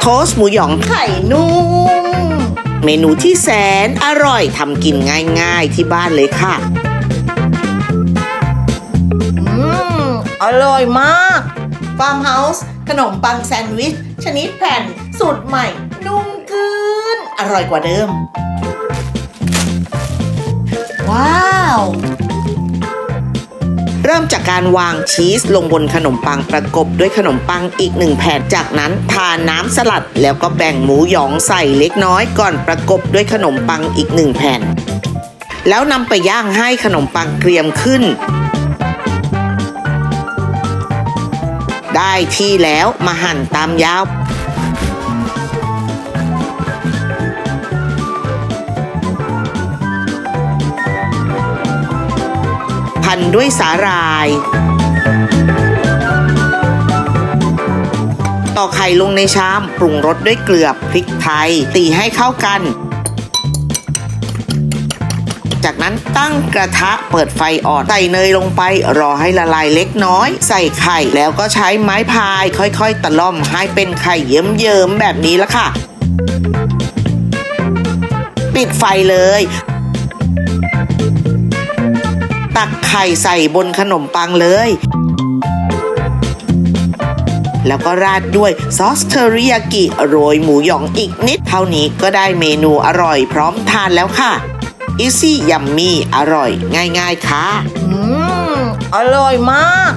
โทสต์หมูหยองไข่นุ่ม เมนูที่แสนอร่อยทำกินง่ายๆที่บ้านเลยค่ะ อืม อร่อยมากฟาร์มเฮาส์ขนมปังแซนด์วิช ชนิดแผ่นสูตรใหม่ นุ่มขึ้น อร่อยกว่าเดิม ว้าว เริ่มจากการวางชีสลงบนขนมปังประกบด้วยขนมปังอีกหนึ่งแผ่น จากนั้นทาน้ำสลัดแล้วก็แบ่งหมูหยองใส่เล็กน้อยก่อนประกบด้วยขนมปังอีกหนึ่งแผ่น แล้วนำไปย่างให้ขนมปังเกรียมขึ้น ได้ที่แล้วมาหั่นตามยาว พันด้วยสาหร่าย ต่อกไข่ลงในชามปรุงรสด้วยเกลือพริกไทย ตีให้เข้ากัน จากนั้นตั้งกระทะเปิดไฟอ่อนใส่เนยลงไป รอให้ละลายเล็กน้อย ใส่ไข่แล้วก็ใช้ไม้พาย ค่อยๆ ตะล่อมให้เป็นไข่เยิ้มๆแบบนี้ละค่ะ ปิดไฟเลย ไข่ใส่บนขนมปังเลย แล้วก็ราดด้วยซอสเทอริยากิโรยหมูหยองอีกนิด เท่านี้ก็ได้เมนูอร่อยพร้อมทานแล้วค่ะอีซี่ยัมมี่อร่อยง่าย ๆ ค่ะ อืม อร่อยมาก